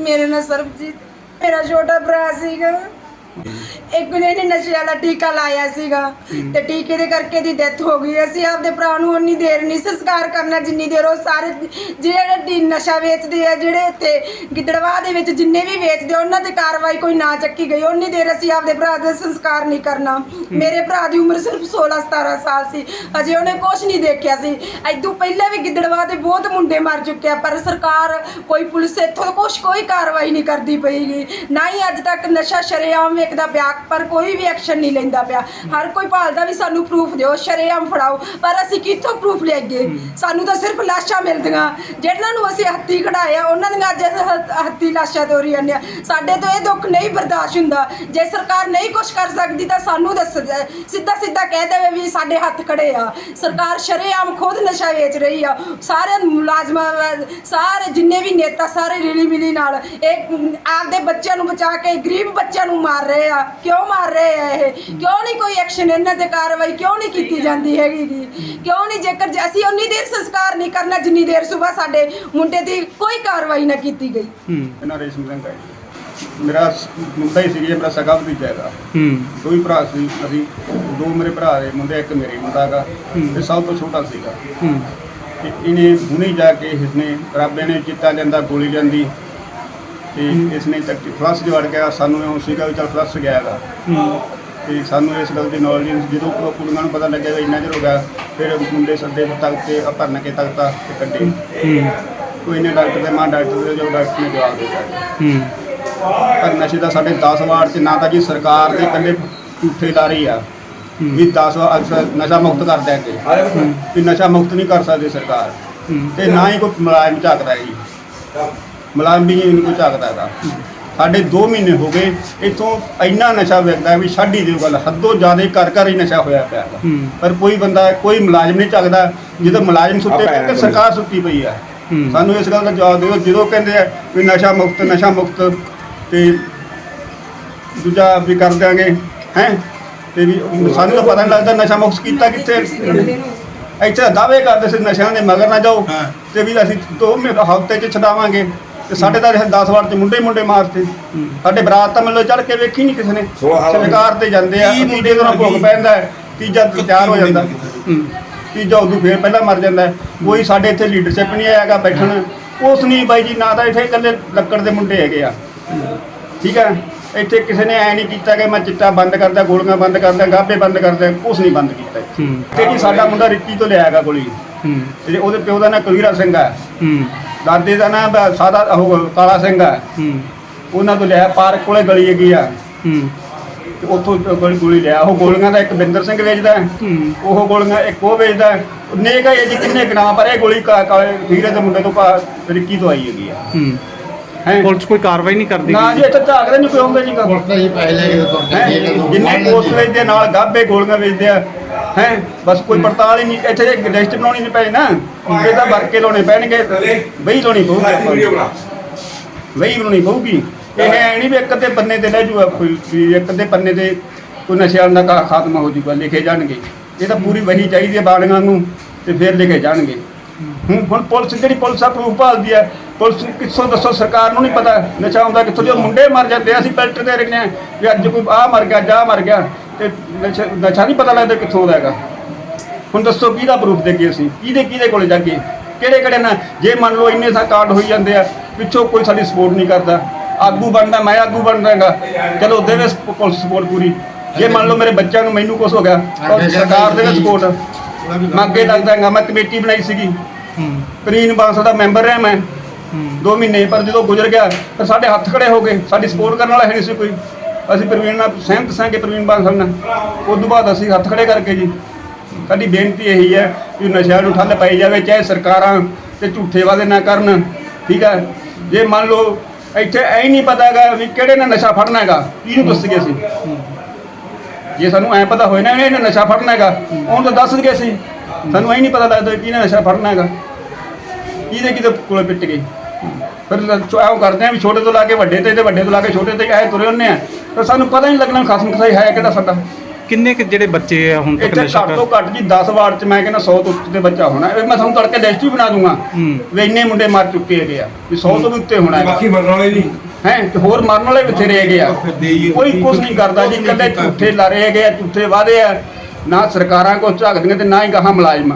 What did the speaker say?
ਮੇਰੇ ਨਾਲ ਸਰਬਜੀਤ ਮੇਰਾ ਛੋਟਾ ਭਰਾ ਸੀਗਾ। ਇੱਕ ਨੇ ਇਹਨੇ ਨਸ਼ੇ ਵਾਲਾ ਟੀਕਾ ਲਾਇਆ ਸੀਗਾ ਤੇ ਟੀਕੇ ਦੇ ਕਰਕੇ ਦੀ ਡੈਥ ਹੋ ਗਈ। ਅਸੀਂ ਆਪਦੇ ਭਰਾ ਨੂੰ ਉਨੀ ਦੇਰ ਨਹੀਂ ਸੰਸਕਾਰ ਕਰਨਾ ਜਿੰਨੀ ਦੇਰ ਉਹ ਸਾਰੇ ਜਿਹੜੇ ਡੀ- ਨਸ਼ਾ ਵੇਚਦੇ ਆ ਜਿਹੜੇ ਇੱਥੇ ਗਿੱਦੜਵਾਹ ਦੇ ਵਿੱਚ ਜਿੰਨੇ ਵੀ ਵੇਚਦੇ ਆ, ਉਹਨਾਂ ਤੇ ਕਾਰਵਾਈ ਕੋਈ ਨਾ ਚੱਕੀ ਗਈ। ਉਨੀ ਦੇਰ ਅਸੀਂ ਆਪਦੇ ਭਰਾ ਦਾ ਸੰਸਕਾਰ ਨਹੀਂ ਕਰਨਾ। ਮੇਰੇ ਭਰਾ ਦੀ ਉਮਰ ਸਿਰਫ 16 17 ਸਾਲ ਸੀ। ਅਜੇ ਉਹਨੇ ਕੁਝ ਨਹੀਂ ਦੇਖਿਆ ਸੀ। ਐਦੋਂ ਪਹਿਲਾਂ ਵੀ ਗਿੱਦੜਵਾਹ ਦੇ ਬਹੁਤ ਮੁੰਡੇ ਮਰ ਚੁੱਕੇ ਆ ਪਰ ਸਰਕਾਰ ਕੋਈ ਪੁਲਿਸ ਇੱਥੋਂ ਕੁਝ ਕੋਈ ਕਾਰਵਾਈ ਨਹੀਂ ਕਰਦੀ ਪਈਗੀ ਨਾ ਹੀ ਅੱਜ ਤੱਕ ਨਸ਼ਾ ਸ਼ਰੇਆਮ ਵੇਖਦਾ ਪਿਆ। ਪਰ ਕੋਈ ਵੀ ਐਕਸ਼ਨ ਨਹੀਂ ਲੈਂਦਾ ਪਿਆ। ਹਰ ਕੋਈ ਭਾਲਦਾ ਵੀ ਸਾਨੂੰ ਪ੍ਰੂਫ ਦਿਓ ਸ਼ਰੇਆਮ ਫੜਾਓ। ਪਰ ਅਸੀਂ ਕਿੱਥੋਂ ਪ੍ਰੂਫ ਲਿਆਈਏ? ਸਾਨੂੰ ਤਾਂ ਸਿਰਫ ਲਾਸ਼ਾਂ ਮਿਲਦੀਆਂ। ਜਿਹਨਾਂ ਨੂੰ ਅਸੀਂ ਹੱਥੀ ਕਢਾਇਆ ਉਹਨਾਂ ਦੀਆਂ ਅੱਜ ਅਸੀਂ ਹੱਥ- ਹੱਥੀ ਲਾਸ਼ਾਂ ਤੋਰੀ ਜਾਂਦੇ ਆ ਸਾਡੇ ਤੋਂ ਇਹ ਦੁੱਖ ਨਹੀਂ ਬਰਦਾਸ਼ਤ ਹੁੰਦਾ। ਜੇ ਸਰਕਾਰ ਨਹੀਂ ਕੁਝ ਕਰ ਸਕਦੀ ਤਾਂ ਸਾਨੂੰ ਦੱਸ ਦੇ। ਸਿੱਧਾ ਸਿੱਧਾ ਕਹਿ ਦੇਵੇ ਵੀ ਸਾਡੇ ਹੱਥ ਖੜੇ ਆ। ਸਰਕਾਰ ਸ਼ਰੇਆਮ ਖੁਦ ਨਸ਼ਾ ਵੇਚ ਰਹੀ ਆ। ਸਾਰੇ ਮੁਲਾਜ਼ਮਾਂ ਵ- ਸਾਰੇ ਜਿੰਨੇ ਵੀ ਨੇਤਾ ਸਾਰੇ ਰਿਲੀ ਮਿਲੀ ਨਾਲ ਇਹ ਆਪਦੇ ਬੱਚਿਆਂ ਨੂੰ ਬਚਾ ਕੇ ਗਰੀਬ ਬੱਚਿਆਂ ਨੂੰ ਮਾਰ ਰਹੇ ਆ। ਕਿਉਂ ਮਾਰ ਰਹੇ ਆ ਇਹ? ਕਿਉਂ ਨਹੀਂ ਕੋਈ ਐਕਸ਼ਨ ਇਹਨਾਂ ਤੇ ਕਾਰਵਾਈ? ਕਿਉਂ ਨਹੀਂ ਕੀਤੀ ਜਾਂਦੀ ਹੈਗੀ ਗੀ? ਕਿਉਂ ਨਹੀਂ ਜੇਕਰ ਜੇ ਅਸੀਂ ਉਨੀ ਦੇਰ ਸੰਸਕਾਰ ਨਹੀਂ ਕਰਨਾ ਜਿੰਨੀ ਦੇਰ ਸਵੇਰ ਸਾਡੇ ਮੁੰਡੇ ਦੀ ਕੋਈ ਕਾਰਵਾਈ ਨਾ ਕੀਤੀ ਗਈ। ਹੂੰ। ਇਹਨਾਂ ਰੇਸ਼ਮ ਸਿੰਘ ਹੈ ਜੀ। ਮੇਰਾ ਸ- ਮੁੰਡਾ ਹੀ ਸੀ ਜੀ, ਮੇਰਾ ਸਗਾ ਭਤੀਜਾ ਹੈਗਾ। ਹੂੰ। ਦੋ ਹੀ ਭਰਾ ਸੀ। ਅਸੀਂ ਦੋ ਮੇਰੇ ਭਰਾ ਦੇ ਮੁੰਡੇ ਇੱਕ ਮੇਰੇ ਮੁੰਡਾ ਹੈਗਾ। ਹੂੰ। ਤੇ ਸਭ ਤੋਂ ਛੋਟਾ ਸੀਗਾ। ਹੂੰ। ਤੇ ਇਹਨੇ ਹੁਣੇ ਜਾ ਕੇ ਇਸਨੇ ਰਾਬੇ ਨੇ ਚਿੱਟਾ ਲੈਂਦਾ ਗੋਲੀ ਜਾਂਦੀ ਤੇ ਇਸਨੇ ਤੱਕ ਫਲਸ ਜਵੜ ਗਿਆ ਸਾਨੂੰ ਇਹ ਸੀਗਾ ਵੀ ਚੱਲ ਫਲਸ ਗਿਆ ਹੈਗਾ। ਹੂੰ ਤੇ ਸਾਨੂੰ ਇਸ ਗੱਲ ਦੀ ਨੌਲੇਜ ਨਹੀਂ ਸੀ। ਜਦੋਂ ਕੁ- ਕੁੜੀਆਂ ਨੂੰ ਪਤਾ ਲੱਗਿਆ ਵੀ ਇੰਨਾ ਚਿਰ ਹੋ ਗਿਆ, ਫਿਰ ਮੁੰਡੇ ਸੱਦੇ ਤੱਕ ਤੇ ਆ ਭਰਨ ਕੇ ਤੱਕਤਾ ਤੇ ਕੱਢੇ। ਕੋਈ ਨੇ ਡਾਕਟਰ ਦੇ ਮਾਂ ਡਾਕਟਰ ਦੇ ਜੋ ਡਾਕਟਰ ਨੇ ਜਵਾਬ ਦਿੱਤਾ। ਪਰ ਨਸ਼ੇ ਦਾ ਸਾਡੇ 10 ਵਾਰਡ 'ਚ ਨਾ ਤਾਂ ਜੀ ਸਰਕਾਰ ਦੇ ਇਕੱਲੇ ਝੂਠੇ ਲਾਰੇ ਆ। ਵੀ 10 ਵਾਰ ਅਕਸਰ ਨਸ਼ਾ ਮੁਕਤ ਕਰ ਦਿਆਂਗੇ ਵੀ ਨਸ਼ਾ ਮੁਕਤ ਨਹੀਂ ਕਰ ਸਕਦੀ ਸਰਕਾਰ। ਹੂੰ ਤੇ ਨਾ ਹੀ ਕੋਈ ਮੁਲਾਜ਼ਮ ਝਾਕਦਾ ਜੀ। ਮੁਲਾਜ਼ਮ ਵੀ ਨਹੀਂ ਕੋਈ ਝਾਕਦਾ ਹੈਗਾ। ਸਾਡੇ 2 ਮਹੀਨੇ ਹੋ ਗਏ ਇੱਥੋਂ ਇੰਨਾ ਨਸ਼ਾ ਵਿਕਦਾ ਵੀ ਛੱਡ ਹੀ ਦਿਓ ਗੱਲ ਹੱਦੋਂ ਜ਼ਿਆਦਾ ਕਰ ਕਰ ਹੀ ਨਸ਼ਾ ਹੋਇਆ ਪਿਆ ਹੈਗਾ। ਪਰ ਕੋਈ ਬੰਦਾ ਕੋਈ ਮੁਲਾਜ਼ਮ ਨਹੀਂ ਝਾਕਦਾ। ਜਦੋਂ ਮੁਲਾਜ਼ਮ ਸੁੱਤੇ ਪਏ ਤੇ ਸਰਕਾਰ ਸੁੱਤੀ ਪਈ ਆ। ਹੂੰ। ਸਾਨੂੰ ਇਸ ਗੱਲ ਦਾ ਜਵਾਬ ਦਿਓ ਜਦੋਂ ਕਹਿੰਦੇ ਆ ਵੀ ਨਸ਼ਾ ਮੁਕਤ ਨਸ਼ਾ ਮੁਕਤ ਤੇ ਦੂਜਾ ਵੀ ਕਰ ਦਿਆਂਗੇ ਹੈ? ਤੇ ਵੀ ਸਾਨੂੰ ਤਾਂ ਪਤਾ ਨਹੀਂ ਲੱਗਦਾ ਨਸ਼ਾ ਮੁਕਤ ਕੀਤਾ ਕਿੱਥੇ। ਇੱਥੇ ਦਾਅਵੇ ਕਰਦੇ ਸੀ ਨਸ਼ਿਆਂ ਦੇ ਮਗਰ ਨਾ ਜਾਓ। ਤੇ ਵੀ ਅਸੀਂ ਦੋ ਮਹੀਨੇ ਹਫ਼ਤੇ ਚ ਛਡਾਵਾਂਗੇ। ਤੇ ਸਾਡੇ ਤਾਂ 10 ਵਾਰ ਚ ਮੁੰਡੇ ਹੀ ਮੁੰਡੇ ਮਾਰਤੇ। ਸਾਡੇ ਬਰਾਤ ਤਾਂ ਮੈਨੂੰ ਚੜ ਕੇ ਵੇਖੀ ਨਹੀਂ ਕਿਸੇ ਨੇ। ਸਰਕਾਰ ਤੇ ਜਾਂਦੇ ਆ ਤੀਜੇ ਦਿਨ ਭੁੱਖ ਪੈਂਦਾ ਹੈ, ਤੀਜਾ ਤਿਆਰ ਹੋ ਜਾਂਦਾ। ਤੀਜਾ ਉਦੋਂ ਫੇਰ ਪਹਿਲਾਂ ਮਰ ਜਾਂਦਾ ਹੈ। ਕੋਈ ਸਾਡੇ ਇੱਥੇ ਲੀਡਰਸ਼ਿਪ ਨਹੀਂ ਆਇਆਗਾ ਬੈਠਣ। ਉਸ ਨਹੀਂ ਬਾਈ ਜੀ ਨਾ ਤਾਂ ਇੱਥੇ ਇਕੱਲੇ ਲੱਕੜ ਦੇ ਮੁੰਡੇ ਹੈਗੇ ਆ। ਠੀਕ ਹੈ? ਇੱਥੇ ਕਿਸੇ ਨੇ ਐ ਨਹੀਂ ਕੀਤਾ ਕਿ ਮੈਂ ਚਿੱਟਾ ਬੰਦ ਕਰਦਾ ਗੋਲੀਆਂ ਬੰਦ ਕਰਦਾ ਗਾਬੇ ਬੰਦ ਕਰਦਾ ਕੁਛ ਨਹੀਂ ਬੰਦ ਕੀਤਾ ਤੇ ਜੀ ਸਾਡਾ ਮੁੰਡਾ ਰਿੱਕੀ ਤੋਂ ਲਿਆ ਹੈਗਾ ਗੋਲੀ। ਤੇ ਉਹਦੇ ਪਿਓ ਦਾ ਨਾਂ ਕਵੀਰਾ ਸਿੰਘ ਹੂੰ। ਦਾਦੇ ਦਾ ਨਾਂ ਬ- ਸਾਦਾ ਉਹ ਕਾਲਾ ਸਿੰਘ ਹੈ। ਹੂੰ। ਉਹਨਾਂ ਤੋਂ ਲਿਆ ਪਾਰਕ ਕੋਲੇ ਗਲੀ ਹੈਗੀ ਆ। ਹੂੰ। ਤੇ ਉੱਥੋਂ ਗੋਲੀ ਗੋਲੀ ਲਿਆ। ਉਹ ਗੋਲੀਆਂ ਦਾ ਇੱਕ ਬਿੰਦਰ ਸਿੰਘ ਵੇਚਦਾ ਹੈ। ਹੂੰ। ਉਹ ਗੋਲੀਆਂ ਇੱਕ ਉਹ ਵੇਚਦਾ ਹੈ। ਨੇਕ ਹੈ ਜੀ ਕਿੰਨੇ ਗਨਾ ਪਰ ਇਹ ਗੋਲੀ ਕਾ- ਕਾਲੇ ਵੀਰੇ ਦੇ ਮੁੰਡੇ ਤੋਂ ਕਾ- ਰਿੱਕੀ ਤੋਂ ਆਈ ਹੈਗੀ ਆ। ਹੂੰ। ਹੈ? ਪੁਲਿਸ ਕੋਈ ਕਾਰਵਾਈ ਨਹੀਂ ਕਰਦੀ ਨਾ ਜੀ ਇੱਥੇ ਝਾਕਦੇ ਨਹੀਂ ਕੋਈ ਆਉਂਦਾ ਜੀ। ਕਾ ਪੁਲਿਸ ਤਾਂ ਜੀ ਪਹਿਲੇ ਹੀ ਉਦੋਂ ਹੈਂ? ਜਿੰਨੇ ਪੋਸਟ ਵੇਚਦੇ ਨਾਲ ਗਾਬੇ ਗੋਲੀਆਂ ਵੇਚਦੇ ਆ। ਹੈ ਬਸ ਕੋਈ ਪੜਤਾਲ ਹੀ ਨਹੀਂ ਇੱਥੇ ਜੇ ਲਿਸਟ ਬਣਾਉਣੀ ਨਹੀਂ ਪਈ ਨਾ ਇਹ ਤਾਂ ਵਰਕੇ ਲਾਉਣੇ ਪੈਣਗੇ ਵਹੀ ਲਾਉਣੀ ਪਊਗੀ ਆਪਾਂ ਨੂੰ। ਵਹੀ ਬਣਾਉਣੀ ਪਊਗੀ। ਇਹ ਐ ਨਹੀਂ ਵੀ ਇੱਕ ਦੇ ਪੰਨੇ ਤੇ ਲੈ ਜੂਗਾ ਕੋਈ ਵੀ ਇੱਕ ਦੇ ਪੰਨੇ ਤੇ ਕੋਈ ਨਸ਼ਿਆਂ ਦਾ ਖਾ- ਖਾਤਮਾ ਹੋ ਜੂਗਾ ਲਿਖੇ ਜਾਣਗੇ। ਇਹ ਤਾਂ ਪੂਰੀ ਵਹੀ ਚਾਹੀਦੀ ਹੈ ਬਾਣੀਆਂ ਨੂੰ ਤੇ ਫਿਰ ਲਿਖੇ ਜਾਣਗੇ। ਹੁਣ ਹੁਣ ਪੁਲਿਸ ਜਿਹੜੀ ਪੁਲਿਸ ਆ ਪ੍ਰੂਫ ਭਾਲਦੀ ਹੈ ਪੁਲਿਸ ਨੂੰ ਕਿੱਥੋਂ ਦੱਸੋ ਸਰਕਾਰ ਨੂੰ ਨਹੀਂ ਪਤਾ ਨਸ਼ਾ ਆਉਂਦਾ ਕਿੱਥੋਂ ਜੋ ਮੁੰਡੇ ਮਰ ਜਾਂਦੇ ਆ, ਅਸੀਂ ਪੈਲਟ ਤੇ ਰਹਿੰਦੇ ਆ ਵੀ ਅੱਜ ਕੋਈ ਆ ਮਰ ਗਿਆ ਜਾ ਮਰ ਗਿਆ ਤੇ ਨਸ਼ਾ ਨਸ਼ਾ ਨਹੀਂ ਪਤਾ ਲੱਗਦਾ ਕਿੱਥੋਂ ਆਉਂਦਾ ਹੈਗਾ। ਹੁਣ ਦੱਸੋ ਕਿਹਦਾ ਪ੍ਰੂਫ ਦੇਗੇ ਅਸੀਂ? ਕਿਹਦੇ ਕਿਹਦੇ ਕੋਲੇ ਜਾਗੇ ਕਿਹੜੇ ਕਿਹੜੇ ਨਾ ਜੇ ਮੰਨ ਲਓ ਇੰਨੇ ਸਾ ਕਾਰਡ ਹੋਈ ਜਾਂਦੇ ਆ ਪਿੱਛੋਂ ਕੋਈ ਸਾਡੀ ਸਪੋਰਟ ਨਹੀਂ ਕਰਦਾ। ਆਗੂ ਬਣਦਾ ਮੈਂ ਆਗੂ ਬਣਦਾਗਾ ਚਲੋ ਦੇਵੇ ਪੁਲਿਸ ਸਪੋਰਟ ਪੂਰੀ। ਜੇ ਮੰਨ ਲਓ ਮੇਰੇ ਬੱਚਿਆਂ ਨੂੰ ਮੈਨੂੰ ਕੁਝ ਹੋ ਗਿਆ ਸਰਕਾਰ ਦੇਵੇ ਸਪੋਰਟ ਮੈਂ ਅੱਗੇ ਲੱਗਦਾਗਾ ਮੈਂ ਕਮੇਟੀ ਬਣਾਈ ਸੀਗੀ। ਹੂੰ। ਪ੍ਰੀਨ ਬਾਂਸਲ ਦਾ ਮੈਂਬਰ ਰਿਹਾ ਮੈਂ। ਹੂੰ। 2 ਮਹੀਨੇ ਪਰ ਜਦੋਂ ਗੁਜ਼ਰ ਗਿਆ ਤਾਂ ਸਾਡੇ ਹੱਥ ਖੜੇ ਹੋ ਗਏ। ਸਾਡੀ ਸਪੋਰਟ ਕਰਨ ਵਾਲਾ ਹੈ ਨਹੀਂ ਸੀ ਕੋਈ। ਅਸੀਂ ਪ੍ਰਵੀਨ ਨਾਲ ਸਹਿਮਤ ਸਾਂ ਕਿ ਪ੍ਰਵੀਨ ਸਾਹਿਬ ਨਾਲ। ਉਸ ਤੋਂ ਬਾਅਦ ਅਸੀਂ ਹੱਥ ਖੜੇ ਕਰਕੇ ਜੀ। ਸਾਡੀ ਬੇਨਤੀ ਇਹੀ ਹੈ ਕਿ ਨਸ਼ਿਆਂ ਨੂੰ ਠੱਲ ਪਾਈ ਜਾਵੇ, ਚਾਹੇ ਸਰਕਾਰਾਂ ਤੇ ਝੂਠੇ ਵਾਅਦੇ ਨਾ ਕਰਨ। ਠੀਕ ਹੈ? ਜੇ ਮੰਨ ਲਓ ਇੱਥੇ ਐ ਨਹੀਂ ਪਤਾ ਹੈਗਾ ਵੀ ਕਿਹੜੇ ਨੇ ਨਸ਼ਾ ਫੜਨਾ ਹੈਗਾ, ਕਿਹਨੂੰ ਦੱਸ ਗਏ ਅਸੀਂ? ਜੇ ਸਾਨੂੰ ਐ ਪਤਾ ਹੋਏ ਨਾ ਇਹਨੇ ਨਸ਼ਾ ਫੜਨਾ ਹੈਗਾ, ਉਹਨੂੰ ਤਾਂ ਦੱਸ ਗਏ ਅਸੀਂ। ਸਾਨੂੰ ਐ ਨਹੀਂ ਪਤਾ ਲੱਗਦਾ ਕਿਹਨੇ ਨਸ਼ਾ ਫੜਨਾ ਹੈਗਾ। ਕਿਹਦੇ ਕਿਹਦੇ ਕੋਲੇ ਪਿੱਟ ਗਈ ਫਿਰ ਐਂ ਕਰਦੇ ਆ ਵੀ ਛੋਟੇ ਤੋਂ ਲਾ ਕੇ ਵੱਡੇ ਤੇ ਤੇ ਵੱਡੇ ਤੋਂ ਲਾ ਕੇ ਛੋਟੇ ਤੇ ਐ ਤੁਰੇ ਹੁੰਨੇ ਆ। ਪਰ ਸਾਨੂੰ ਪਤਾ ਨਹੀਂ ਲੱਗਣਾ ਖਸਮ ਖਸਾਈ ਹੈ ਕਿਹੜਾ ਸਾਡਾ। ਕਿੰਨੇ ਕੁ ਜਿਹੜੇ ਬੱਚੇ ਆ ਹੁਣ ਤੱਕ ਇੱਥੇ ਨਸ਼ਾ ਘੱਟ ਕਰ ਤੋਂ ਘੱਟ ਜੀ 10 ਵਾਰਡ ਚ ਮੈਂ ਕਹਿੰਦਾ 100 ਤੋਂ ਉੱਤੇ ਬੱਚਾ ਹੋਣਾ। ਇਹ ਮੈਂ ਤੁਹਾਨੂੰ ਤੜਕੇ ਲਿਸਟ ਹੀ ਬਣਾ ਦੂੰਗਾ ਹੂੰ। ਵੀ ਇੰਨੇ ਮੁੰਡੇ ਮਰ ਚੁੱਕੇ ਹੈਗੇ ਆ ਵੀ 100 ਤੋਂ ਵੀ ਉੱਤੇ ਹੋਣਾ ਹੈ ਬਾਕੀ ਮਰਨ ਵਾਲੇ ਨਹੀਂ ਹੈ ਤੇ ਹੋਰ ਮਰਨ ਵਾਲੇ ਬਥੇਰੇ ਹੈਗੇ ਆ। ਕੋਈ ਕੁਝ ਨਹੀਂ ਕਰਦਾ ਜੀ ਇਕੱਲੇ ਝੂਠੇ ਲਾਰੇ ਹੈਗੇ ਆ ਝੂਠੇ ਵਾਅਦੇ ਆ। ਨਾ ਸਰਕਾਰਾਂ ਕੋ ਝਾਕਦੀਆਂ ਤੇ ਨਾ ਹੀ ਗਾਹਾਂ ਮੁਲਾਜ਼ਮ